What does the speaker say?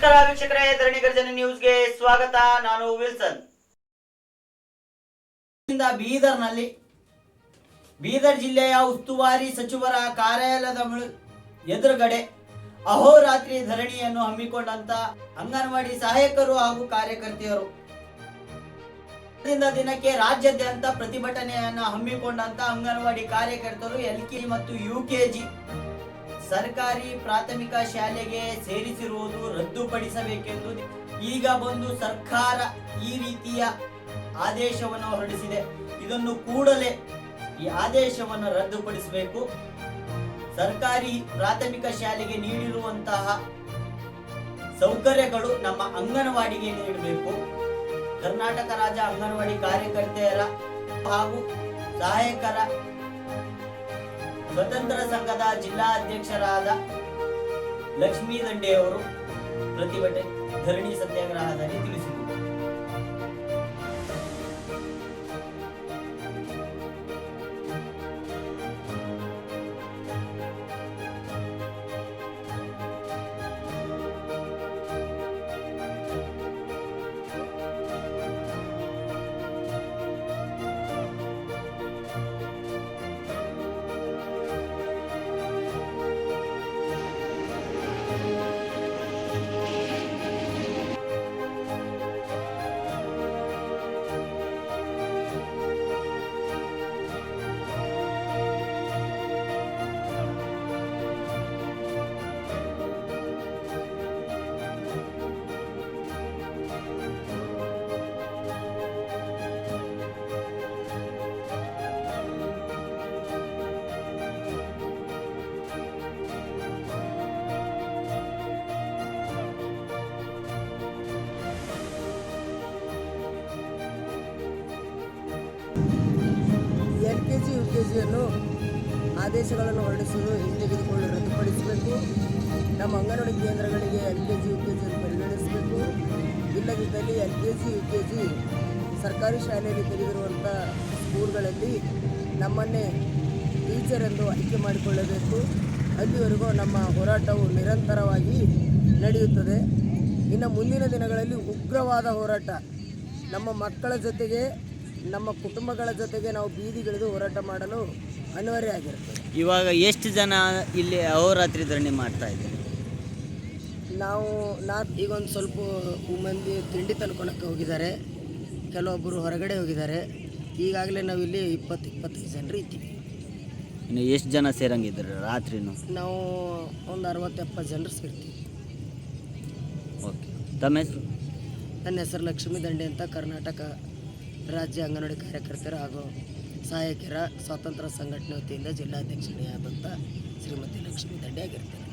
ನಮಸ್ಕಾರ ವೀಕ್ಷಕರೇ, ಧರಣಿ ಗರ್ಜನ ನ್ಯೂಸ್ಗೆ ಸ್ವಾಗತ. ನಾನು ವಿಲ್ಸನ್. ಬೀದರ್ನಲ್ಲಿ, ಬೀದರ್ ಜಿಲ್ಲೆಯ ಉಸ್ತುವಾರಿ ಸಚಿವರ ಕಾರ್ಯಾಲಯದ ಎದುರುಗಡೆ ಅಹೋರಾತ್ರಿ ಧರಣಿಯನ್ನು ಹಮ್ಮಿಕೊಂಡಂತ ಅಂಗನವಾಡಿ ಸಹಾಯಕರು ಹಾಗೂ ಕಾರ್ಯಕರ್ತೆಯರು. ದಿನಕ್ಕೆ ರಾಜ್ಯಾದ್ಯಂತ ಪ್ರತಿಭಟನೆಯನ್ನು ಹಮ್ಮಿಕೊಂಡಂತ ಅಂಗನವಾಡಿ ಕಾರ್ಯಕರ್ತರು ಎಲ್ ಕೆ ಮತ್ತು ಯು ಸರ್ಕಾರಿ ಪ್ರಾಥಮಿಕ ಶಾಲೆಗೆ ಸೇರಿಸಿರುವುದು ರದ್ದುಪಡಿಸಬೇಕೆಂದು ಈಗ ಬಂದು ಸರ್ಕಾರ ಈ ರೀತಿಯ ಆದೇಶವನ್ನು ಹೊರಡಿಸಿದೆ. ಇದನ್ನು ಕೂಡಲೇ ಈ ಆದೇಶವನ್ನು ರದ್ದುಪಡಿಸಬೇಕು. ಸರ್ಕಾರಿ ಪ್ರಾಥಮಿಕ ಶಾಲೆಗೆ ನೀಡಿರುವಂತಹ ಸೌಕರ್ಯಗಳು ನಮ್ಮ ಅಂಗನವಾಡಿಗೆ ನೀಡಬೇಕು. ಕರ್ನಾಟಕ ರಾಜ್ಯ ಅಂಗನವಾಡಿ ಕಾರ್ಯಕರ್ತೆಯರ ಹಾಗೂ ಸಹಾಯಕರ ಸ್ವತಂತ್ರ ಸಂಘದ ಜಿಲ್ಲಾಧ್ಯಕ್ಷರಾದ ಲಕ್ಷ್ಮೀ ದಂಡೆಯವರು ಪ್ರತಿಭಟನೆ ಧರಣಿ ಸತ್ಯಾಗ್ರಹದಲ್ಲಿ ತಿಳಿಸಿದರು ಜಿಯನ್ನು ಆದೇಶಗಳನ್ನು ಹೊರಡಿಸಲು ಹಿಂತೆಗೆದುಕೊಂಡು ರದ್ದುಪಡಿಸಬೇಕು ನಮ್ಮ ಅಂಗನವಾಡಿ ಕೇಂದ್ರಗಳಿಗೆ L K G, U K ಜಿಯನ್ನು ಪರಿಗಣಿಸಬೇಕು. ಇಲ್ಲದಿದ್ದಲ್ಲಿ L K G, U K G ಸರ್ಕಾರಿ ಶಾಲೆಯಲ್ಲಿ ತೆರೆದಿರುವಂಥ ಸ್ಕೂಲ್ಗಳಲ್ಲಿ ನಮ್ಮನ್ನೇ ಟೀಚರ್ ಎಂದು ಆಯ್ಕೆ ಮಾಡಿಕೊಳ್ಳಬೇಕು. ಅಲ್ಲಿವರೆಗೂ ನಮ್ಮ ಹೋರಾಟವು ನಿರಂತರವಾಗಿ ನಡೆಯುತ್ತದೆ. ಇನ್ನು ಮುಂದಿನ ದಿನಗಳಲ್ಲಿ ಉಗ್ರವಾದ ಹೋರಾಟ ನಮ್ಮ ಮಕ್ಕಳ ಜೊತೆಗೆ ನಮ್ಮ ಕುಟುಂಬಗಳ ಜೊತೆಗೆ ನಾವು ಬೀದಿಗಿಳಿದು ಹೋರಾಟ ಮಾಡಲು ಅನಿವಾರ್ಯ ಆಗಿರುತ್ತದೆ. ಇವಾಗ ಎಷ್ಟು ಜನ ಇಲ್ಲಿ ಅಹೋರಾತ್ರಿ ಧರಣಿ ಮಾಡ್ತಾ ಇದ್ದಾರೆ? ನಾವು ನಾ ಈಗ ಒಂದು ಸ್ವಲ್ಪ ಮಂದಿ ತಿಂಡಿ ತಂದ್ಕೊಳಕ್ಕೆ ಹೋಗಿದ್ದಾರೆ. ಕೆಲವೊಬ್ಬರು ಹೊರಗಡೆ ಹೋಗಿದ್ದಾರೆ. ಈಗಾಗಲೇ ನಾವಿಲ್ಲಿ ಇಪ್ಪತ್ತು ಇಪ್ಪತ್ತೈದು ಜನರು ಇದ್ದೀವಿ. ಇನ್ನು ಎಷ್ಟು ಜನ ಸೇರಂಗಿದ್ದಾರೆ ರಾತ್ರಿನೂ? ನಾವು ಒಂದು ಅರವತ್ತು ಎಪ್ಪತ್ತು ಜನರು ಸೇರ್ತೀವಿ. ಓಕೆ. ತಮ್ಮ ಹೆಸರು? ನನ್ನ ಹೆಸರು ಲಕ್ಷ್ಮೀ ದಂಡೆ ಅಂತ ಕರ್ನಾಟಕ ರಾಜ್ಯ ಅಂಗನವಾಡಿ ಕಾರ್ಯಕರ್ತರ ಹಾಗೂ ಸಹಾಯಕಿಯರ ಸ್ವಾತಂತ್ರ್ಯ ಸಂಘಟನೆ ವತಿಯಿಂದ ಜಿಲ್ಲಾಧ್ಯಕ್ಷಣೆಯಾದಂಥ ಶ್ರೀಮತಿ ಲಕ್ಷ್ಮೀ ದಂಡೆ ಆಗಿರ್ತಾರೆ